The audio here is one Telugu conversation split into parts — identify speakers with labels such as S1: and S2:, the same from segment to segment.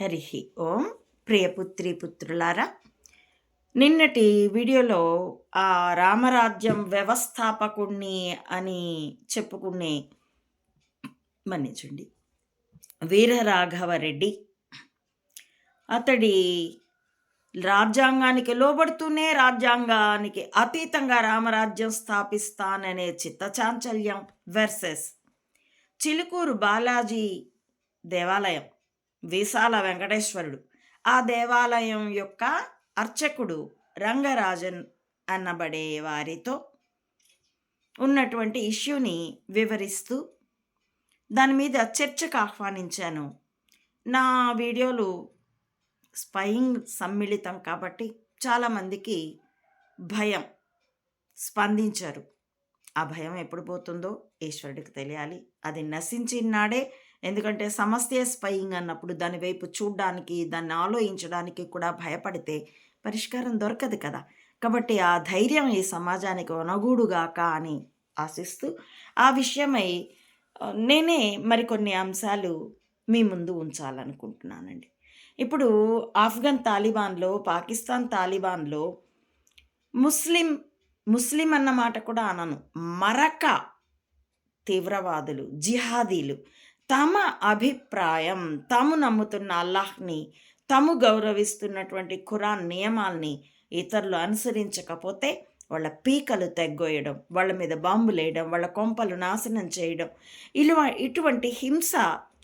S1: హరి ఓం ప్రియపుత్రి పుత్రులారా నిన్నటి వీడియోలో ఆ రామరాజ్యం వ్యవస్థాపకుణ్ణి అని చెప్పుకునే మన్నించండి వీరరాఘవరెడ్డి. అతడి రాజ్యాంగానికి లోబడుతూనే రాజ్యాంగానికి అతీతంగా రామరాజ్యం స్థాపిస్తాననే చిత్తచాంచల్యం వర్సెస్ చిలుకూరు బాలాజీ దేవాలయం. విశాల వెంకటేశ్వరుడు. ఆ దేవాలయం యొక్క అర్చకుడు రంగరాజన్ అన్నబడే వారితో ఉన్నటువంటి ఇష్యూని వివరిస్తూ దాని మీద చర్చకు ఆహ్వానించాను. నా వీడియోలు స్పయింగ్ సమ్మిళితం కాబట్టి చాలామందికి భయం స్పందించారు. ఆ భయం ఎప్పుడు పోతుందో ఈశ్వరుడికి తెలియాలి. అది నశించినాడే ఎందుకంటే సమస్య స్పయింగ్ అన్నప్పుడు దాని వైపు చూడ్డానికి దాన్ని ఆలోచించడానికి కూడా భయపడితే పరిష్కారం దొరకదు కదా. కాబట్టి ఆ ధైర్యం ఈ సమాజానికి ఒనగూడుగాక అని ఆశిస్తూ ఆ విషయమై నేనే మరికొన్ని అంశాలు మీ ముందు ఉంచాలనుకుంటున్నానండి. ఇప్పుడు ఆఫ్ఘన్ తాలిబాన్లో పాకిస్తాన్ తాలిబాన్లో ముస్లిం ముస్లిం అన్న మాట కూడా అనను. మరక తీవ్రవాదులు జిహాదీలు తమ అభిప్రాయం తాము నమ్ముతున్న అల్లాహ్ని తాము గౌరవిస్తున్నటువంటి ఖురాన్ నియమాల్ని ఇతరులు అనుసరించకపోతే వాళ్ళ పీకలు తెగ్గొయ్యడం వాళ్ళ మీద బాంబులు వేయడం వాళ్ళ కొంపలు నాశనం చేయడం ఇలా ఇటువంటి హింస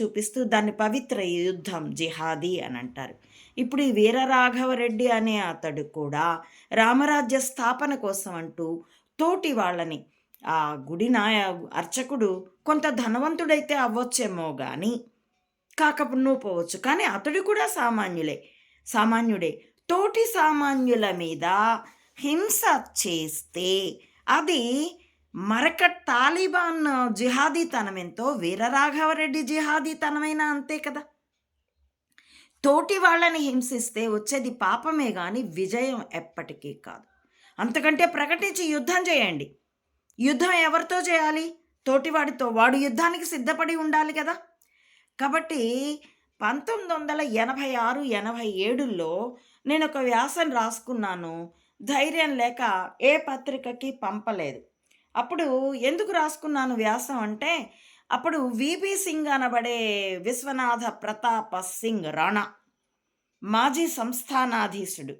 S1: చూపిస్తూ దాన్ని పవిత్ర యుద్ధం జిహాదీ అని అంటారు. ఇప్పుడు ఈ వీరరాఘవరెడ్డి అనే అతడు కూడా రామరాజ్య స్థాపన కోసం అంటూ తోటి వాళ్ళని ఆ గుడి నాయ అర్చకుడు కొంత ధనవంతుడైతే అవ్వచ్చేమో కానీ పోవచ్చు. కానీ అతడు కూడా సామాన్యులే. సామాన్యుడే. తోటి సామాన్యుల మీద హింస చేస్తే అది మరక తాలిబాన్ జిహాదీతనం ఎంతో వీరరాఘవరెడ్డి జిహాదీతనమైనా అంతే కదా? తోటి వాళ్ళని హింసిస్తే వచ్చేది పాపమే కానీ విజయం ఎప్పటికీ కాదు. అంతకంటే ప్రకటించి యుద్ధం చేయండి. యుద్ధం ఎవరితో చేయాలి? తోటివాడితో. వాడు యుద్ధానికి సిద్ధపడి ఉండాలి కదా. కాబట్టి పంతొమ్మిది వందల ఎనభై ఆరు ఎనభై ఏడులో నేను ఒక వ్యాసం రాసుకున్నాను. ధైర్యం లేక ఏ పత్రికకి పంపలేదు. అప్పుడు ఎందుకు రాసుకున్నాను వ్యాసం అంటే అప్పుడు విబి సింగ్ అనబడే విశ్వనాథ ప్రతాప సింగ్ రాణా మాజీ సంస్థానాధీశుడు.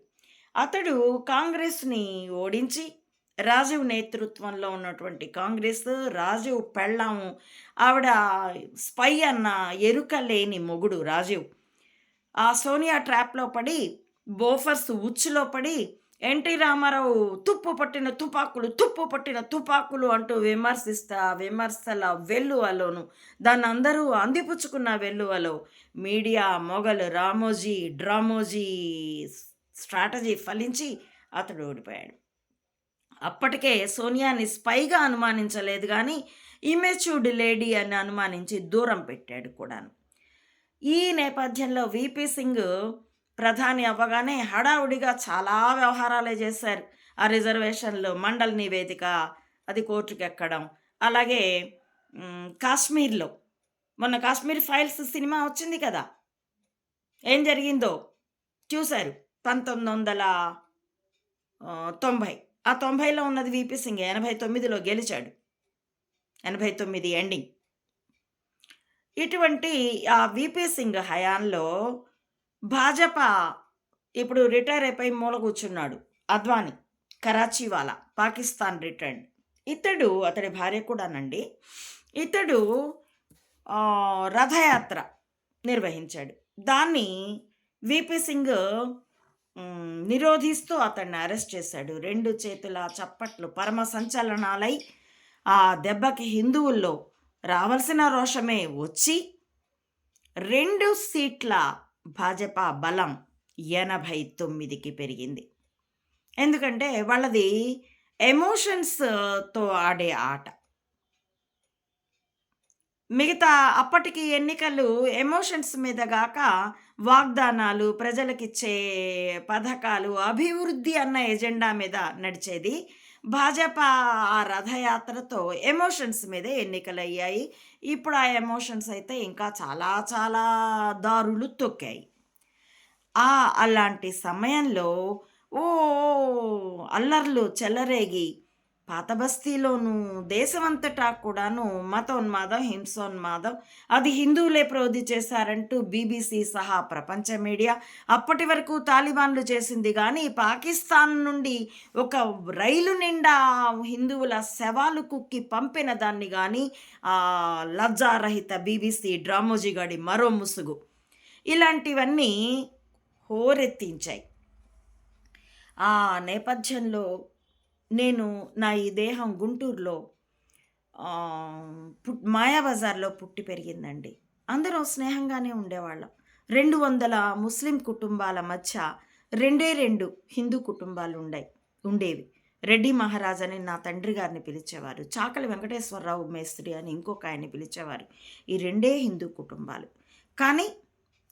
S1: అతడు కాంగ్రెస్ని ఓడించి రాజీవ్ నేతృత్వంలో ఉన్నటువంటి కాంగ్రెస్ రాజీవ్ పెళ్ళాము ఆవిడ స్పై అన్న ఎరుక లేని మొగుడు రాజీవ్. ఆ సోనియా ట్రాప్లో పడి బోఫర్స్ ఉచ్చులో పడి ఎన్టీ రామారావు తుప్పు పట్టిన తుపాకులు తుప్పు పట్టిన తుపాకులు అంటూ విమర్శిస్తా విమర్శల వెల్లువలోను దాన్ని అందరూ అందిపుచ్చుకున్న వెల్లువలో మీడియా మొగలు రామోజీ డ్రామోజీ స్ట్రాటజీ ఫలించి అతడు ఓడిపోయాడు. అప్పటికే సోనియాని స్పైగా అనుమానించలేదు కానీ ఇమెచ్యూర్డ్ లేడీ అని అనుమానించి దూరం పెట్టాడు కూడాను. ఈ నేపథ్యంలో విపి సింగ్ ప్రధాని అవ్వగానే హడావుడిగా చాలా వ్యవహారాలే చేశారు. ఆ రిజర్వేషన్లు మండల్ నివేదిక అది కోర్టుకు ఎక్కడం అలాగే కాశ్మీర్లో. మొన్న కాశ్మీర్ ఫైల్స్ సినిమా వచ్చింది కదా? ఏం జరిగిందో చూశారు. పంతొమ్మిది వందల తొంభై. ఆ తొంభైలో ఉన్నది విపి సింగ్ ఎనభై తొమ్మిదిలో గెలిచాడు. ఎనభై తొమ్మిది ఎండింగ్ ఇటువంటి ఆ విపి సింగ్ హయాంలో భాజపా ఇప్పుడు రిటైర్ అయిపోయి మూల కూర్చున్నాడు. అద్వానీ కరాచీ వాలా పాకిస్తాన్ రిటర్న్ ఇతడు అతడి భార్య కూడానండి ఇతడు రథయాత్ర నిర్వహించాడు. దాన్ని విపి సింగ్ నిరోధిస్తూ అతన్ని అరెస్ట్ చేశాడు. రెండు చేతుల చప్పట్లు పరమ సంచలనాలై ఆ దెబ్బకి హిందువుల్లో రావాల్సిన రోషమే వచ్చి రెండు సీట్ల భాజపా బలం ఎనభై తొమ్మిదికి పెరిగింది. ఎందుకంటే వాళ్ళది ఎమోషన్స్తో ఆడే ఆట. మిగతా అప్పటికి ఎన్నికలు ఎమోషన్స్ మీద గాక వాగ్దానాలు ప్రజలకిచ్చే పథకాలు అభివృద్ధి అన్న ఎజెండా మీద నడిచేది. భాజపా ఆ రథయాత్రతో ఎమోషన్స్ మీదే ఎన్నికలయ్యాయి. ఇప్పుడు ఆ ఎమోషన్స్ అయితే ఇంకా చాలా చాలా దారులు తొక్కాయి. ఆ అలాంటి సమయంలో ఓ అల్లర్లు చెలరేగి పాత బస్తీలోను దేశమంతటా కూడాను మతోన్మాదం హింసోన్మాదం. అది హిందువులే ప్రోధి చేశారంటూ బీబీసీ సహా ప్రపంచ మీడియా అప్పటి వరకు తాలిబాన్లు చేసింది. కానీ పాకిస్తాన్ నుండి ఒక రైలు నిండా హిందువుల శవాలు కుక్కి పంపిన దాన్ని కానీ లజ్జారహిత బీబీసీ డ్రామోజీగాడి మరో ముసుగు. ఇలాంటివన్నీ హోరెత్తించాయి. ఆ నేపథ్యంలో నేను నా ఈ దేహం గుంటూరులో పుట్ మాయాబజార్లో పుట్టి పెరిగిందండి. అందరం స్నేహంగానే ఉండేవాళ్ళం. రెండు వందల ముస్లిం కుటుంబాల మధ్య రెండే రెండు హిందూ కుటుంబాలు ఉండాయి ఉండేవి. రెడ్డి మహారాజ్ అని నా తండ్రి గారిని పిలిచేవారు చాకలి వెంకటేశ్వరరావు మేస్త్రి అని ఇంకొక ఆయన్ని పిలిచేవారు. ఈ రెండే హిందూ కుటుంబాలు. కానీ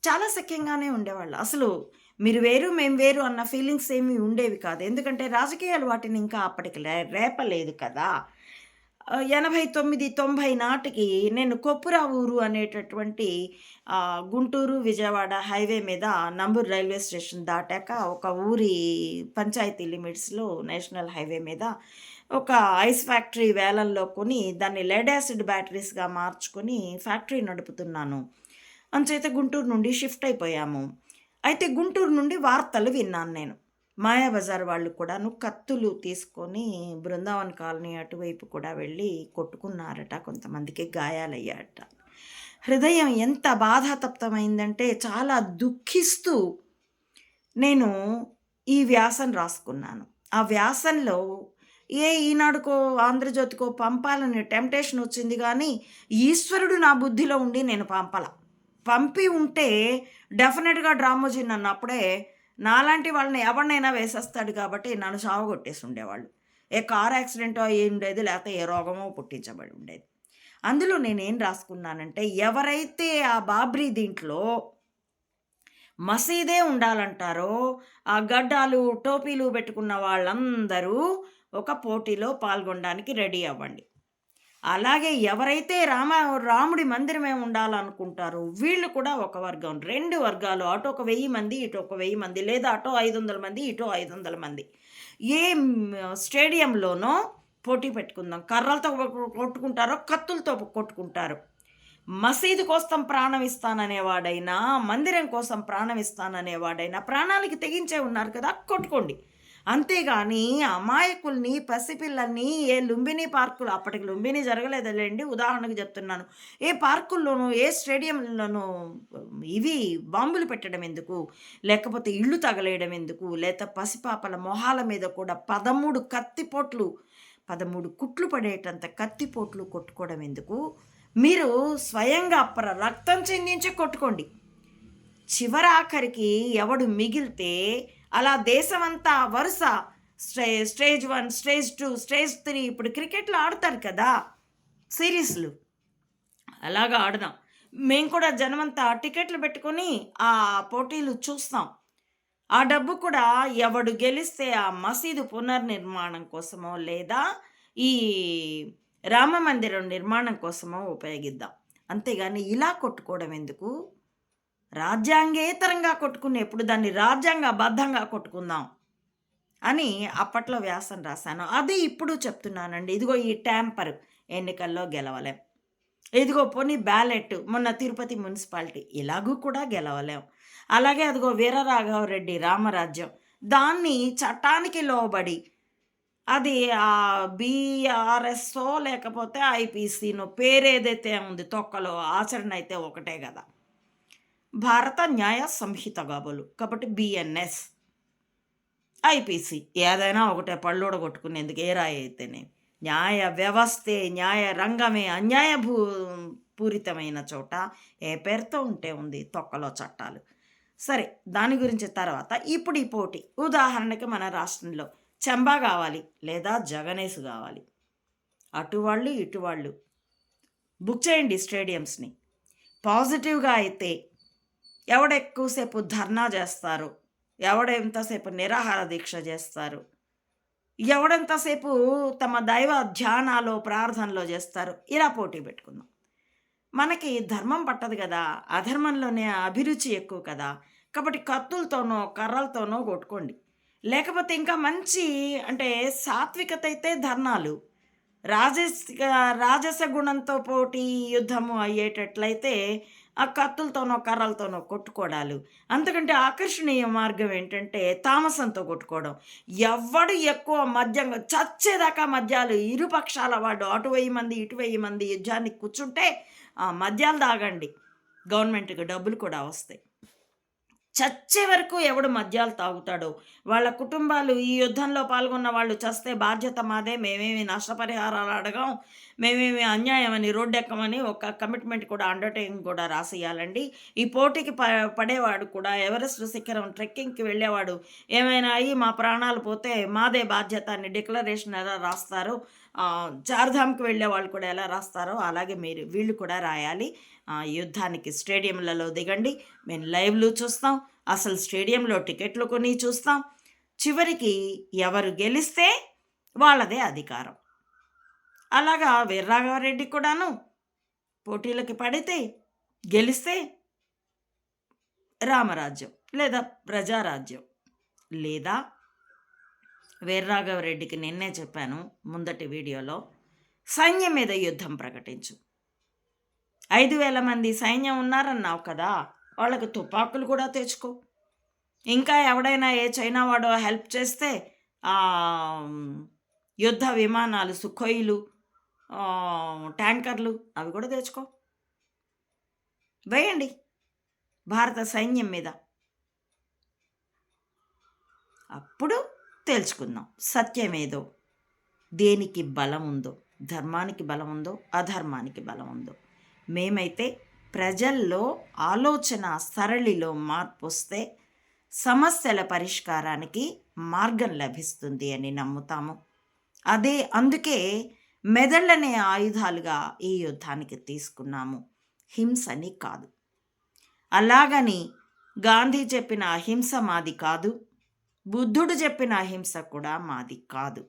S1: చాలా సఖ్యంగానే ఉండేవాళ్ళు. అసలు మీరు వేరు మేము వేరు అన్న ఫీలింగ్స్ ఏమీ ఉండేవి కాదు. ఎందుకంటే రాజకీయాలు వాటిని ఇంకా అప్పటికి లే రేపలేదు కదా. ఎనభై తొమ్మిది తొంభై నాటికి నేను కొప్పురావూరు అనేటటువంటి గుంటూరు విజయవాడ హైవే మీద నంబూరు రైల్వే స్టేషన్ దాటాక ఒక ఊరి పంచాయతీ లిమిట్స్లో నేషనల్ హైవే మీద ఒక ఐస్ ఫ్యాక్టరీ వేలల్లో కొని దాన్ని లెడ్ యాసిడ్ బ్యాటరీస్గా మార్చుకొని ఫ్యాక్టరీ నడుపుతున్నాను. అంచేత గుంటూరు నుండి షిఫ్ట్ అయిపోయాము. అయితే గుంటూరు నుండి వార్తలు విన్నాను నేను. మాయాబజార్ వాళ్ళు కూడాను కత్తులు తీసుకొని బృందావన్ కాలనీ అటువైపు కూడా వెళ్ళి కొట్టుకున్నారట కొంతమందికి గాయాలయ్యాట హృదయం ఎంత బాధాతప్తమైందంటే చాలా దుఃఖిస్తూ నేను ఈ వ్యాసం రాసుకున్నాను. ఆ వ్యాసంలో ఏ ఈనాడుకో ఆంధ్రజ్యోతికో పంపాలని టెంప్టేషన్ వచ్చింది కానీ ఈశ్వరుడు నా బుద్ధిలో ఉండి నేను పంపలా. పంపి ఉంటే డెఫినెట్గా డ్రామోజీ నన్ను అప్పుడే నాలాంటి వాళ్ళని ఎవరినైనా వేసేస్తాడు కాబట్టి నన్ను సావగొట్టేసి ఉండేవాళ్ళు ఏ కార్ యాక్సిడెంటో అయ్యి ఉండేది లేకపోతే ఏ రోగమో పుట్టించబడి ఉండేది. అందులో నేనేం రాసుకున్నానంటే ఎవరైతే ఆ బాబ్రీ దీంట్లో మసీదే ఉండాలంటారో ఆ గడ్డాలు టోపీలు పెట్టుకున్న వాళ్ళందరూ ఒక పోటీలో పాల్గొనడానికి రెడీ అవ్వండి. అలాగే ఎవరైతే రామ రాముడి మందిరమే ఉండాలనుకుంటారో వీళ్ళు కూడా ఒక వర్గం. రెండు వర్గాలు. అటు ఒక వెయ్యి మంది ఇటు ఒక వెయ్యి మంది లేదా అటో ఐదు వందల మంది ఇటో ఐదు వందల మంది. ఏ స్టేడియంలోనో పోటీ పెట్టుకుందాం. కర్రలతో కొట్టుకుంటారో కత్తులతో కొట్టుకుంటారు. మసీదు కోసం ప్రాణం ఇస్తాననేవాడైనా మందిరం కోసం ప్రాణం ఇస్తాననేవాడైనా ప్రాణాలకి తెగించే ఉన్నారు కదా కొట్టుకోండి. అంతేగాని అమాయకుల్ని పసిపిల్లల్ని ఏ లుంబిని పార్కులు అప్పటికి లుంబిని జరగలేదులేండి ఉదాహరణకు చెప్తున్నాను. ఏ పార్కుల్లోనూ ఏ స్టేడియంలోనూ ఇవి బాంబులు పెట్టడం ఎందుకు? లేకపోతే ఇళ్ళు తగలేయడం ఎందుకు? లేక పసిపాపల మొహాల మీద కూడా పదమూడు కత్తిపోట్లు పదమూడు కుట్లు పడేటంత కత్తిపోట్లు కొట్టుకోవడం ఎందుకు? మీరు స్వయంగా అప్పర రక్తం చెందించి కొట్టుకోండి. చివరాఖరికి ఎవడు మిగిలితే అలా దేశమంతా వరుస stay stage one stage two stage three ఇప్పుడు క్రికెట్లో ఆడతారు కదా సిరీస్లు. అలాగా ఆడదాం. మేము కూడా జనమంతా టికెట్లు పెట్టుకొని ఆ పోటీలు చూస్తాం. ఆ డబ్బు కూడా ఎవడు గెలిస్తే ఆ మసీదు పునర్నిర్మాణం కోసమో లేదా ఈ రామ మందిరం నిర్మాణం కోసమో ఉపయోగిద్దాం. అంతేగాని ఇలా కొట్టుకోవడం ఎందుకు? రాజ్యాంగేతరంగా కొట్టుకునేప్పుడు దాన్ని రాజ్యాంగ అబద్ధంగా కొట్టుకుందాం అని అప్పట్లో వ్యాసం రాశాను. అది ఇప్పుడు చెప్తున్నానండి. ఇదిగో ఈ ట్యాంపర్ ఎన్నికల్లో గెలవలేం. ఇదిగో పోనీ బ్యాలెట్ మొన్న తిరుపతి మున్సిపాలిటీ ఇలాగూ కూడా గెలవలేం. అలాగే అదిగో వీరరాఘవరెడ్డి రామరాజ్యం దాన్ని చట్టానికి లోబడి అది ఆ బీఆర్ఎస్ఓ లేకపోతే ఐపీసీనో పేరేదైతే ఉంది తొక్కలో ఆచరణ అయితే ఒకటే కదా. భారత న్యాయ సంహిత కాబోలు కాబట్టి బిఎన్ఎస్ ఐపీసీ ఏదైనా ఒకటే పళ్ళోడ కొట్టుకునేందుకు ఏ రాయి అయితేనే. న్యాయ వ్యవస్థే న్యాయ రంగమే అన్యాయ భూ పూరితమైన చోట ఏ పేరుతో ఉంటే ఉంది తొక్కలో చట్టాలు. సరే దాని గురించి తర్వాత ఇప్పుడు ఈ పోటీ. ఉదాహరణకి మన రాష్ట్రంలో చెంబా కావాలి లేదా జగనేసు కావాలి. అటు వాళ్ళు ఇటు వాళ్ళు. బుక్ చేయండి స్టేడియంస్ని. పాజిటివ్గా అయితే ఎవడ ఎక్కువసేపు ధర్నా చేస్తారు? ఎవడ ఎంతసేపు నిరాహార దీక్ష చేస్తారు? ఎవడెంతసేపు తమ దైవ ధ్యానాలు ప్రార్థనలో చేస్తారు? ఇలా పోటీ పెట్టుకుందాం. మనకి ధర్మం పట్టదు కదా అధర్మంలోనే అభిరుచి ఎక్కువ కదా. కాబట్టి కత్తులతోనో కర్రలతోనో కొట్టుకోండి. లేకపోతే ఇంకా మంచి అంటే సాత్వికత అయితే ధర్నాలు. రాజస్ రాజస గుణంతో పోటీ యుద్ధము అయ్యేటట్లయితే ఆ కత్తులతోనో కర్రలతోనో కొట్టుకోవడాలు అంతకంటే ఆకర్షణీయ మార్గం ఏంటంటే తామసంతో కొట్టుకోవడం. ఎవడు ఎక్కువ మద్యం చచ్చేదాకా మద్యాలు ఇరుపక్షాల వాడు అటు వెయ్యి మంది ఇటు వెయ్యి మంది యుద్ధానికి కూర్చుంటే ఆ మద్యాలు తాగండి. గవర్నమెంట్కి డబ్బులు కూడా వస్తాయి. చచ్చే వరకు ఎవడు మద్యాలు తాగుతాడో? వాళ్ళ కుటుంబాలు ఈ యుద్ధంలో పాల్గొన్న వాళ్ళు చస్తే బాధ్యత మాదే. మేమేమి నష్టపరిహారాలు అడగం? మేమేమి అన్యాయమని రోడ్డెక్కమని ఒక కమిట్మెంట్ కూడా అండర్టేకింగ్ కూడా రాసేయాలండి ఈ పోటీకి ప పడేవాడు కూడా ఎవరెస్ట్ శిఖరం ట్రెక్కింగ్కి వెళ్ళేవాడు. ఏమైనా అయ్యి మా ప్రాణాలు పోతే మాదే బాధ్యత అని డిక్లరేషన్ ఎలా రాస్తారో? చార్ధామ్కి వెళ్ళే వాళ్ళు కూడా ఎలా రాస్తారో అలాగే మీరు వీళ్ళు కూడా రాయాలి. యుద్ధానికి స్టేడియంలలో దిగండి. మేము లైవ్లు చూస్తాం. అసలు స్టేడియంలో టికెట్లు కొని చూస్తాం. చివరికి ఎవరు గెలిస్తే వాళ్ళదే అధికారం. అలాగా వీర్రాఘవరెడ్డి కూడాను పోటీలకి పడితే గెలిస్తే రామరాజ్యం లేదా ప్రజారాజ్యం. లేదా వీర్రాఘవరెడ్డికి నిన్నే చెప్పాను ముందటి వీడియోలో సైన్యం మీద యుద్ధం ప్రకటించు. ఐదు వేల మంది సైన్యం ఉన్నారన్నావు కదా వాళ్ళకు తుపాకులు కూడా తెచ్చుకో. ఇంకా ఎవడైనా ఏ చైనా వాడో హెల్ప్ చేస్తే యుద్ధ విమానాలు సుఖోయిలు ట్యాంకర్లు అవి కూడా తెచ్చుకో. వేయండి భారత సైన్యం మీద. అప్పుడు తెలుసుకుందాం సత్యమేదో దేనికి బలం ఉందో ధర్మానికి బలం ఉందో అధర్మానికి బలం ఉందో. మేమైతే ప్రజల్లో ఆలోచన సరళిలో మార్పు వస్తే సమస్యల పరిష్కారానికి మార్గం లభిస్తుంది అని నమ్ముతాము. అదే అందుకే మెదళ్ళనే ఆయుధాలుగా ఈ యుద్ధానికి తీసుకున్నాము. హింసని కాదు. అలాగని గాంధీ చెప్పిన అహింస మాది కాదు. బుద్ధుడు చెప్పిన అహింస కూడా మాది కాదు.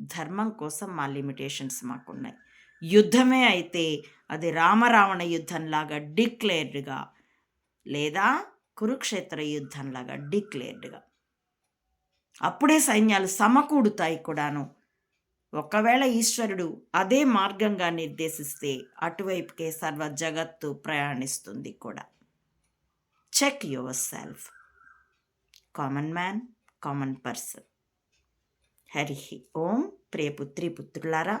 S1: ధర్మం కోసం మా లిమిటేషన్స్ మాకున్నాయి. యుద్ధమే అయితే అది రామరావణ యుద్ధంలాగా డిక్లేర్డ్గా లేదా కురుక్షేత్ర యుద్ధంలాగా డిక్లేర్డ్గా. అప్పుడే సైన్యాలు సమకూడుతాయి కూడాను. ఒకవేళ ఈశ్వరుడు అదే మార్గంగా నిర్దేశిస్తే అటువైపుకే సర్వ జగత్తు ప్రయాణిస్తుంది కూడా. Check yourself common man common person Hari Om ప్రియపుత్రి పుత్రులారా